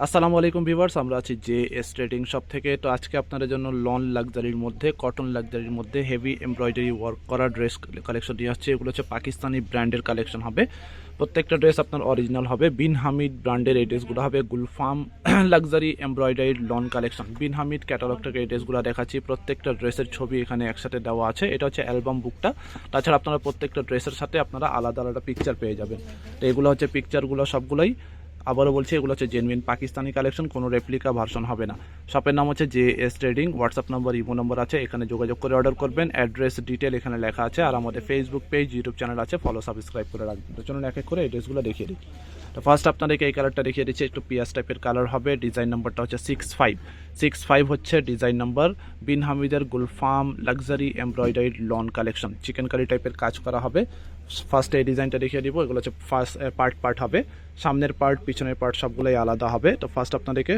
আসসালামু আলাইকুম ভিউয়ার্স, আমরা আছি জে এস ট্রেডিং শপ থেকে। তো আজকে আপনাদের জন্য লন লাক্সারির মধ্যে, কটন লাক্সারির মধ্যে হেভি এমব্রয়ডারি ওয়ার্ক করা ড্রেস কালেকশন নিয়ে আসছে। এগুলো হচ্ছে পাকিস্তানি ব্র্যান্ডের কালেকশন হবে। প্রত্যেকটা ড্রেস আপনার অরিজিনাল হবে। বিন হামিদ ব্র্যান্ডের এই ড্রেসগুলো হবে, Gulfam luxury embroidery lawn collection. Bin Hamid catalogue থেকে এই ড্রেসগুলো দেখাচ্ছি। প্রত্যেকটা ড্রেসের ছবি এখানে একসাথে দেওয়া আছে। এটা হচ্ছে অ্যালবাম বুকটা। তাছাড়া আপনারা প্রত্যেকটা ড্রেসের সাথে আপনারা আলাদা আলাদা পিকচার পেয়ে যাবেন। তো এগুলো হচ্ছে পিকচারগুলো সবগুলোই। আবারও বলছি, এগুলো হচ্ছে জেনুইন পাকিস্তানি কালেকশন কোনো রেপ্লিকা ভার্সন হবে না। শপের নাম হচ্ছে J S trading WhatsApp number imo number আছে, এখানে যোগাযোগ করে অর্ডার করবেন। অ্যাড্রেস ডিটেল এখানে লেখা আছে, আর আমাদের ফেসবুক পেজ ইউটিউব চ্যানেল আছে ফলো সাবস্ক্রাইব করে রাখবেন। তো চলুন এক এক করে এই ড্রেসগুলো দেখিয়ে দিই। তো ফার্স্ট আপনাদেরকে এই কালারটা দেখিয়ে দিচ্ছি, একটু পিয়াস টাইপের কালার হবে ডিজাইন নাম্বারটা হচ্ছে সিক্স ফাইভ সিক্স ফাইভ হচ্ছে ডিজাইন নাম্বার বিন হামিদের Gulfam luxury embroidery lawn collection chikankari টাইপের কাজ করা হবে। ফার্স্টে এই ডিজাইনটা দেখিয়ে দিব, এগুলো হচ্ছে ফার্স্ট পার্ট পার্ট হবে। সামনের পার্ট পিছনের পার্ট সবগুলোই আলাদা হবে। তো ফার্স্ট আপনাদেরকে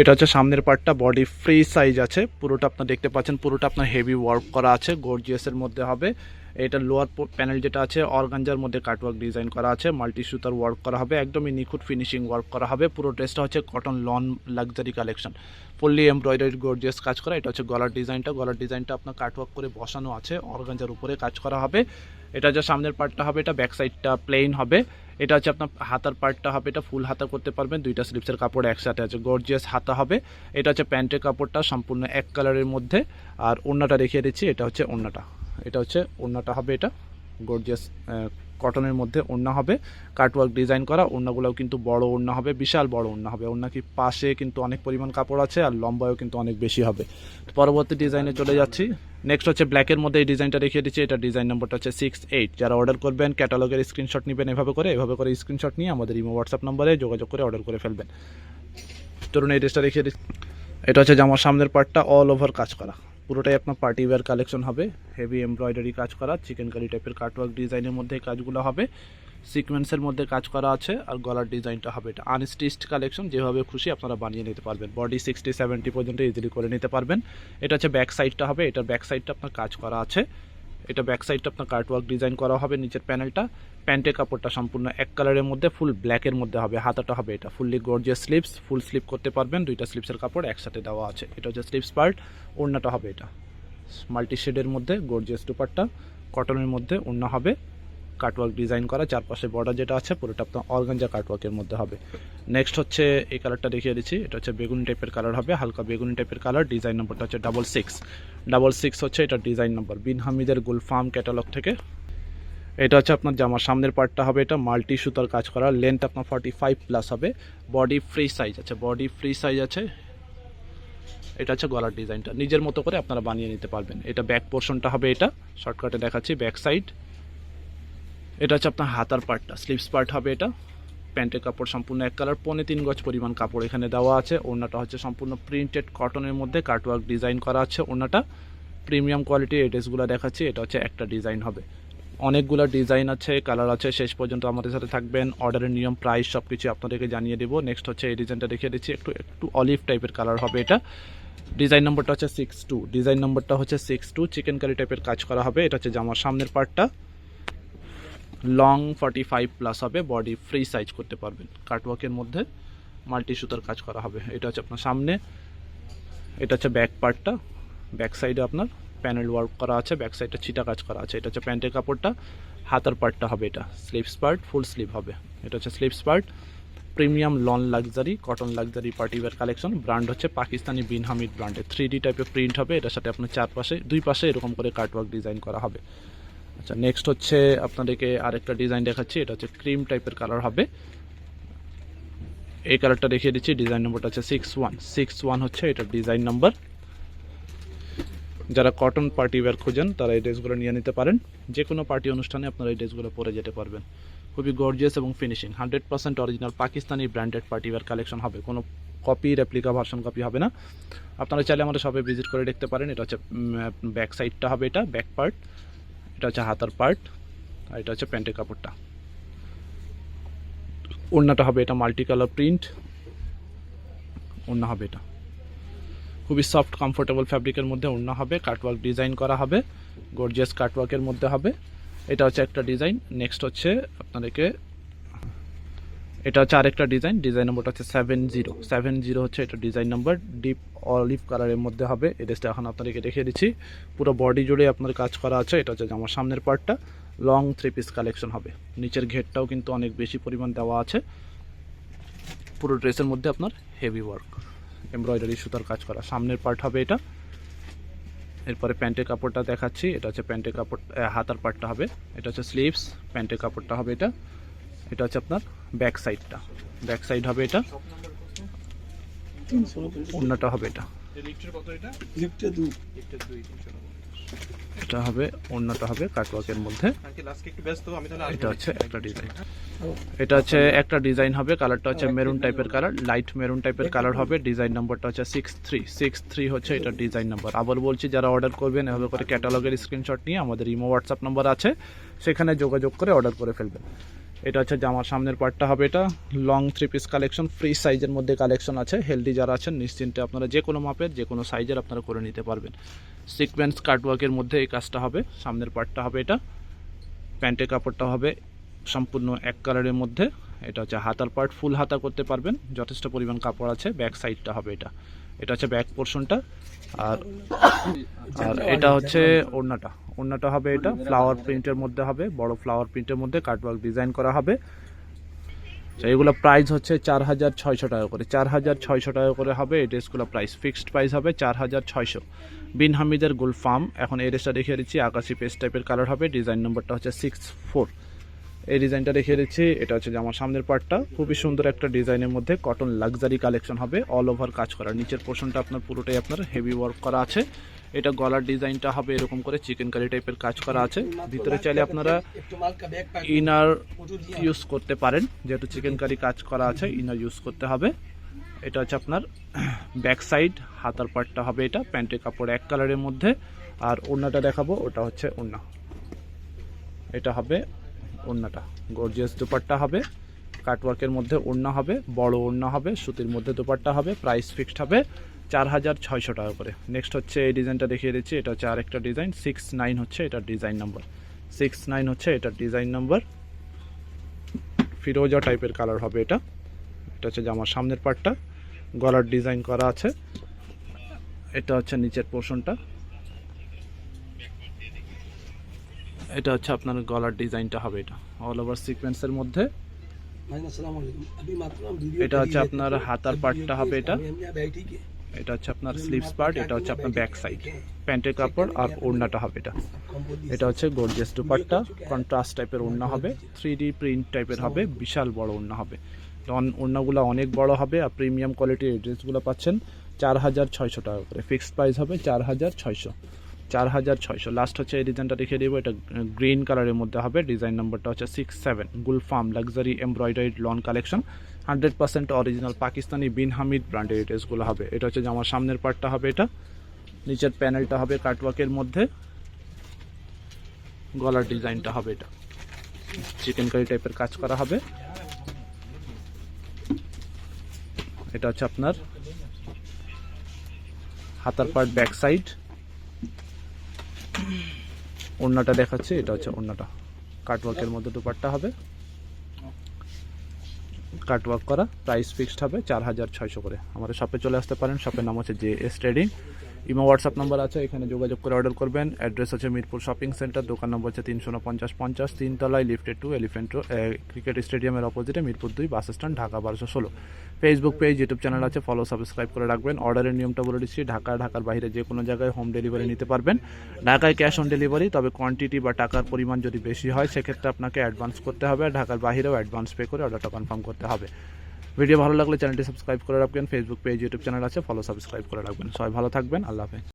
এটা হচ্ছে সামনের পার্টটা বডি ফ্রি সাইজ আছে। পুরোটা আপনার দেখতে পাচ্ছেন, পুরোটা আপনার হেভি ওয়ার্ক করা আছে গর্জিয়াসের মধ্যে হবে। এটা লোয়ার প্যানেল যেটা আছে অর্গানজার মধ্যে কাটওয়ার্ক ডিজাইন করা আছে মাল্টি সুতার ওয়ার্ক করা হবে, একদমই নিখুঁত ফিনিশিং ওয়ার্ক করা হবে। পুরো ড্রেসটা হচ্ছে cotton lawn luxury collection fully embroidery gorgeous কাজ করা, এটা হচ্ছে গলার ডিজাইনটা গলার ডিজাইনটা আপনার কাটওয়ার্ক করে বসানো আছে অর্গানজার উপরে কাজ করা হবে। এটা যে সামনের পার্টটা হবে, এটা ব্যাক সাইডটা প্লেন হবে। এটা হচ্ছে আপনার হাতার পার্টটা হবে, এটা ফুল হাতা করতে পারবেন। দুইটা স্লিপসের কাপড় একসাথে আছে গর্জিয়াস হাতা হবে। এটা হচ্ছে প্যান্টের কাপড়টা সম্পূর্ণ এক কালারের মধ্যে। আর ওড়নাটা দেখিয়ে দিচ্ছি, এটা হচ্ছে ওড়নাটা। এটা হচ্ছে ওড়নাটা হবে এটা গর্জিয়াস কটনের মধ্যে ওড়না হবে। কাটওয়ার্ক ডিজাইন করা, ওড়নাগুলোও কিন্তু বড় ওড়না হবে, বিশাল বড় ওড়না হবে। ওড়না কি পাশে কিন্তু অনেক পরিমাণ কাপড় আছে আর লম্বায়ও কিন্তু অনেক বেশি হবে। তো পরবর্তী ডিজাইনে চলে যাচ্ছি। নেক্সট হচ্ছে ব্ল্যাকের মধ্যে এই ডিজাইনটা দেখিয়ে দিচ্ছি। এটা ডিজাইন নম্বরটা হচ্ছে সিক্স এইট যারা অর্ডার করবেন ক্যাটালগের স্ক্রিনশট নেবেন এভাবে করে এভাবে করে স্ক্রিনশট নিয়ে আমাদের ইমো হোয়াটসঅ্যাপ নম্বরে যোগাযোগ করে অর্ডার করে ফেলবেন। ধরুন এই ড্রেসটা দেখিয়ে দিচ্ছি। এটা হচ্ছে জামার সামনের পার্টটা অল ওভার কাজ করা। পুরোটাই আপনার পার্টি ওয়্যার কালেকশন হবে। হেভি এমব্রয়ডারি কাজ করা চিকেন কারি টাইপের কাটওয়ার্ক ডিজাইনের মধ্যে কাজগুলো হবে। সিকোয়েন্সের মধ্যে কাজ করা আছে আর গলার ডিজাইনটা হবে এটা। আনস্টিচড কালেকশন যেভাবে খুশি আপনারা বানিয়ে নিতে পারবেন। বডি সিক্সটি সেভেন্টি পর্যন্ত ইজিলি করে নিতে পারবেন। এটা হচ্ছে ব্যাক সাইডটা হবে, এটার ব্যাক সাইডটা আপনার কাজ করা আছে। এটা ব্যাক সাইডটা আপনার কার্টওয়ার্ক ডিজাইন করা হবে, নিচের প্যানেলটা প্যান্টের কাপড়টা সম্পূর্ণ এক কালারের মধ্যে ফুল ব্ল্যাকের মধ্যে হবে। হাতাটা হবে এটা। Fully gorgeous sleeves full sleeve করতে পারবেন। দুইটা স্লিপসের কাপড় একসাথে দেওয়া আছে। এটা হচ্ছে স্লিপস পার্ট ওড়নাটা হবে এটা। মাল্টি শেডের মধ্যে গর্জিয়াস স্টুপারটা কটনের মধ্যে ওড়না হবে। কাটওয়ার্ক ডিজাইন করা, চারপাশে বর্ডার যেটা আছে, পুরোটা আপনার অর্গানজা কাটওয়ার্কের মধ্যে হবে। নেক্সট হচ্ছে এই কালারটা দেখিয়ে দিচ্ছি, এটা হচ্ছে বেগুনি টাইপের কালার হবে, হালকা বেগুনি টাইপের কালার ডিজাইন নম্বরটা হচ্ছে ডাবল সিক্স ডাবল সিক্স হচ্ছে এটা ডিজাইন নম্বর বিন হামিদের গুলফার্ম ক্যাটালগ থেকে। এটা হচ্ছে আপনার জামার সামনের পার্টটা হবে এটা মাল্টি সুতার কাজ করা লেন্থ আপনার ফর্টি ফাইভ প্লাস হবে বডি ফ্রি সাইজ আছে বডি ফ্রি সাইজ আছে। এটা হচ্ছে গলার ডিজাইনটা নিজের মতো করে আপনারা বানিয়ে নিতে পারবেন। এটা ব্যাক পোর্শনটা হবে এটা শর্টকাটে দেখাচ্ছি ব্যাক সাইড এটা হচ্ছে আপনার হাতার পার্টটা স্লিপস পার্ট হবে এটা। প্যান্টের কাপড় সম্পূর্ণ এক কালার পনে তিন গজ পরিমাণ কাপড় এখানে দেওয়া আছে। ওড়নাটা হচ্ছে সম্পূর্ণ প্রিন্টেড কটনের মধ্যে কাটওয়ার্ক ডিজাইন করা আছে ওড়নাটা। প্রিমিয়াম কোয়ালিটির এই ড্রেসগুলো দেখাচ্ছি, এটা হচ্ছে একটা ডিজাইন হবে। অনেকগুলো ডিজাইন আছে কালার আছে, শেষ পর্যন্ত আমাদের সাথে থাকবেন। অর্ডারের নিয়ম প্রাইস সব কিছু আপনাদেরকে জানিয়ে দেবো। নেক্সট হচ্ছে এই ডিজাইনটা দেখিয়ে দিচ্ছি, একটু একটু অলিভ টাইপের কালার হবে এটা। ডিজাইন নম্বরটা হচ্ছে সিক্স টু ডিজাইন নম্বরটা হচ্ছে সিক্স টু চিকেন কারি টাইপের কাজ করা হবে, এটা হচ্ছে জামার সামনের পার্টটা লং ফর্টি ফাইভ প্লাস হবে বডি ফ্রি সাইজ করতে পারবেন। কাটওয়ার্কের মধ্যে মাল্টি সুতার কাজ করা হবে। এটা হচ্ছে আপনার সামনে, এটা হচ্ছে ব্যাক পার্টটা ব্যাক সাইডে আপনার প্যানেল ওয়ার্ক করা আছে ব্যাক সাইডটা ছিটা কাজ করা আছে। এটা হচ্ছে প্যান্টের কাপড়টা, হাতার পার্টটা হবে এটা। স্লিপস পার্ট ফুল স্লিভ হবে। এটা হচ্ছে sleeves part premium lawn luxury cotton luxury party wear collection brand হচ্ছে পাকিস্তানি বিন হামিদ ব্র্যান্ডের থ্রি ডি টাইপের প্রিন্ট হবে, এটার সাথে আপনার চারপাশে, দুই পাশে এরকম করে কাটওয়ার্ক ডিজাইন করা হবে। আচ্ছা নেক্সট হচ্ছে আপনাদেরকে আরেকটা ডিজাইন দেখাচ্ছি, এটা হচ্ছে ক্রিম টাইপের কালার হবে। এই কালারটা দেখিয়ে দিচ্ছি ডিজাইন নম্বরটা হচ্ছে সিক্স ওয়ান সিক্স ওয়ান হচ্ছে এটার ডিজাইন নম্বর যারা কটন পার্টি ওয়্যার খোঁজেন, তারা এই ড্রেসগুলো নিয়ে নিতে পারেন। যে কোনো পার্টি অনুষ্ঠানে আপনারা এই ড্রেসগুলো পরে যেতে পারবেন। খুবই গর্জিয়াস এবং finishing hundred percent original Pakistani branded party wear collection হবে। কোনো কপি রেপ্লিকা ভার্সন কপি হবে না। আপনারা চাইলে আমাদের শপে ভিজিট করে দেখতে পারেন। এটা হচ্ছে ব্যাক সাইডটা হবে এটা ব্যাক পার্ট এটা হচ্ছে হাতার পার্ট আর এটা হচ্ছে প্যান্টের কাপড়টা। ওড়নাটা হবে এটা মাল্টি কালার প্রিন্ট ওড়না হবে এটা। খুবই সফট কমফোর্টেবল ফ্যাব্রিকের মধ্যে ওড়না হবে কাটওয়ার্ক ডিজাইন করা হবে গর্জিয়াস কাটওয়ার্কের মধ্যে হবে। এটা হচ্ছে একটা ডিজাইন নেক্সট হচ্ছে আপনাদেরকে এটা হচ্ছে আরেকটা ডিজাইন ডিজাইন নম্বরটা হচ্ছে সেভেন জিরো সেভেন জিরো হচ্ছে এটা ডিজাইন নাম্বার ডিপ অলিভ কালারের মধ্যে হবে। এই ড্রেসটা এখন আপনাদেরকে দেখিয়ে দিচ্ছি। পুরো বডি জুড়ে আপনার কাজ করা আছে। এটা হচ্ছে আমার সামনের পার্টটা লং থ্রি পিস কালেকশন হবে। নিচের ঘেরটাও কিন্তু অনেক বেশি পরিমাণ দেওয়া আছে। পুরো ড্রেসের মধ্যে আপনার হেভি ওয়ার্ক এমব্রয়ডারি সুতার কাজ করা। সামনের পার্ট হবে এটা। এরপরে প্যান্টের কাপড়টা দেখাচ্ছি। এটা হচ্ছে প্যান্টের কাপড় হাতার পার্টটা হবে। এটা হচ্ছে স্লিভস প্যান্টের কাপড়টা হবে এটা। এটা হচ্ছে আপনার ব্যাক সাইডটা। ব্যাক সাইড হবে এটা। অন্যটা হবে এটা। এটা হবে অন্যটা হবে কাটওয়ার্কের মধ্যে। এটা হচ্ছে একটা ডিজাইন। এটা হচ্ছে একটা ডিজাইন হবে কালারটা হচ্ছে মেরুন টাইপের কালার লাইট মেরুন টাইপের কালার হবে। ডিজাইন নাম্বারটা হচ্ছে সিক্স থ্রি সিক্স থ্রি হচ্ছে এটা ডিজাইন নাম্বার। আবার বলছি যারা অর্ডার করবেন এভাবে করে ক্যাটালগের স্ক্রিনশট নিয়ে আমাদের ইমো হোয়াটসঅ্যাপ নাম্বার আছে। সেখানে যোগাযোগ করে অর্ডার করে ফেলবেন। এটা হচ্ছে জামার সামনের পার্টটা হবে এটা। Long three piece collection free সাইজের মধ্যে কালেকশন আছে। হেলদি যারা আছেন, নিশ্চিন্তে আপনারা যে কোনো মাপের, যে কোনো সাইজের আপনারা করে নিতে পারবেন। সিকোয়েন্স কাটওয়ার্কের মধ্যে এই কাজটা হবে। সামনের পার্টটা হবে এটা। প্যান্টের কাপড়টা হবে সম্পূর্ণ এক কালারের মধ্যে। এটা হচ্ছে হাতার পার্ট ফুল হাতা করতে পারবেন। যথেষ্ট পরিমাণ কাপড় আছে। ব্যাক সাইডটা হবে এটা। এটা হচ্ছে ব্যাক পোর্শনটা আর আর এটা হচ্ছে ওড়নাটা। ওড়নাটা হবে এটা ফ্লাওয়ার প্রিন্টের মধ্যে হবে বড় ফ্লাওয়ার প্রিন্টের মধ্যে কাটওয়ার্ক ডিজাইন করা হবে। তো এগুলো প্রাইস হচ্ছে চার হাজার ছয়শো টাকা করে। চার হাজার ছয়শো টাকা করে হবে এই ড্রেসগুলো প্রাইস ফিক্সড প্রাইস হবে চার হাজার ছয়শো। বিন হামিদের গোল ফার্ম এখন এই ড্রেসটা দেখিয়ে দিচ্ছি আকাশি পেস্ট টাইপের কালার হবে ডিজাইন নম্বরটা হচ্ছে সিক্স ফোর এই ডিজাইনটা দেখিয়ে দিচ্ছি। এটা হচ্ছে যে আমার সামনের পার্টটা খুবই সুন্দর একটা ডিজাইনের মধ্যে কটন লাক্সারি কালেকশন হবে। অল ওভার কাজ করা নিচের পোর্শনটা আপনার পুরোটাই আপনার হেভি ওয়ার্ক করা আছে। এটা গলার ডিজাইনটা হবে এরকম করে চিকেন কারি টাইপের কাজ করা আছে। ভিতরে চাইলে আপনারা ইনার ইউজ করতে পারেন। যেহেতু চিকেন কারি কাজ করা আছে ইনার ইউজ করতে হবে। এটা হচ্ছে আপনার ব্যাক সাইড হাতার পার্টটা হবে এটা। প্যান্টের কাপড় এক কালারের মধ্যে। আর ওড়নাটা দেখাবো, ওটা হচ্ছে ওড়না। এটা হবে ওড়নাটা। গর্জিয়াস দুপাট্টা হবে। কাটওয়ার্কের মধ্যে ওড়না হবে, বড় ওড়না হবে, সুতির মধ্যে দুপাট্টা হবে প্রাইস ফিক্সড হবে চার হাজার ছয়শো টাকা করে। নেক্সট হচ্ছে এই ডিজাইনটা দেখিয়ে দিচ্ছি, এটা হচ্ছে আরেকটা ডিজাইন সিক্স নাইন হচ্ছে এটার ডিজাইন নাম্বার সিক্স নাইন হচ্ছে এটার ডিজাইন নাম্বার ফিরোজা টাইপের কালার হবে এটা। এটা হচ্ছে জামার সামনের পার্টটা গলার ডিজাইন করা আছে। এটা হচ্ছে নিচের পোর্শনটা এটা হচ্ছে আপনার গলার ডিজাইনটা হবে এটা অল ওভার সিকোয়েন্সের মধ্যে। এটা হচ্ছে আপনার হাতার পার্টটা হবে এটা। এটা হচ্ছে আপনার স্লিভস পার্ট এটা হচ্ছে আপনার ব্যাক সাইড প্যান্টের কাপড় আর ওড়নাটা হবে এটা। এটা হচ্ছে গর্জিয়াস দুপাট্টা কন্ট্রাস্ট টাইপের ওড়না হবে। থ্রি ডি প্রিন্ট টাইপের হবে বিশাল বড় ওড়না হবে। ওড়নাগুলো অনেক বড় হবে আর প্রিমিয়াম কোয়ালিটির ড্রেসগুলো পাচ্ছেন চার হাজার ছয়শো টাকা করে। ফিক্সড প্রাইস হবে চার হাজার ছয়শো। চার হাজার ছয়শো। লাস্ট হচ্ছে এই ডিজাইনটা দেখিয়ে দেবো। এটা গ্রিন কালারের মধ্যে হবে। ডিজাইন নাম্বারটা হচ্ছে six seven Gulfam luxury embroidered lawn collection hundred percent original Pakistani Bin Hamid ব্র্যান্ডের ড্রেসগুলো হবে। এটা হচ্ছে যে আমার সামনের পার্টটা হবে এটা। নিচের প্যানেলটা হবে কাটওয়ার্কের মধ্যে। গলার ডিজাইনটা হবে এটা। চিকেন কারি টাইপের কাজ করা হবে। এটা হচ্ছে আপনার হাতার পার্ট ব্যাক সাইড ওড়নাটা দেখাচ্ছে, এটা হচ্ছে ওড়নাটা। কাটওয়ার্কের মধ্যে দুপাট্টা হবে। কাটওয়ার্ক করা প্রাইস ফিক্সড হবে চার হাজার ছয়শো করে। আমাদের শপে চলে আসতে পারেন শপের নাম হচ্ছে J S trading imo WhatsApp number আছে, এখানে যোগাযোগ করে অর্ডার করবেন। অ্যাড্রেস আছে মিরপুর শপিং সেন্টার দোকান নম্বর হচ্ছে তিনশো পঞ্চাশ পঞ্চাশ, তিনতলায় লিফটেড টু এলিফেন্ট ক্রিকেট স্টেডিয়ামের অপোজিটে মিরপুর দুই বাস স্ট্যান্ড ঢাকা বারোশো ষোলো। ফেসবুক পেজ ইউটিউব চ্যানেল আছে ফলো সাবস্ক্রাইব করে রাখবেন। অর্ডারের নিয়মটা বলে দিচ্ছি, ঢাকা, ঢাকার বাইরে যে কোনো জায়গায় হোম ডেলিভারি নিতে পারবেন। ঢাকায় ক্যাশ অন ডেলিভারি তবে কোয়ান্টিটি বা টাকার পরিমাণ যদি বেশি হয়, সেক্ষেত্রে আপনাকে অ্যাডভান্স করতে হবে। আর ঢাকার বাইরেও অ্যাডভান্স পে করে অর্ডারটা কনফার্ম করতে হবে। ভিডিও ভালো লাগলে চ্যানেলটি সাবস্ক্রাইব করে রাখবেন। ফেসবুক পেজ ইউটিউব চ্যানেল আছে ফলো সাবস্ক্রাইব করে রাখবেন। সবাই ভালো থাকবেন, আল্লাহ হাফেজ।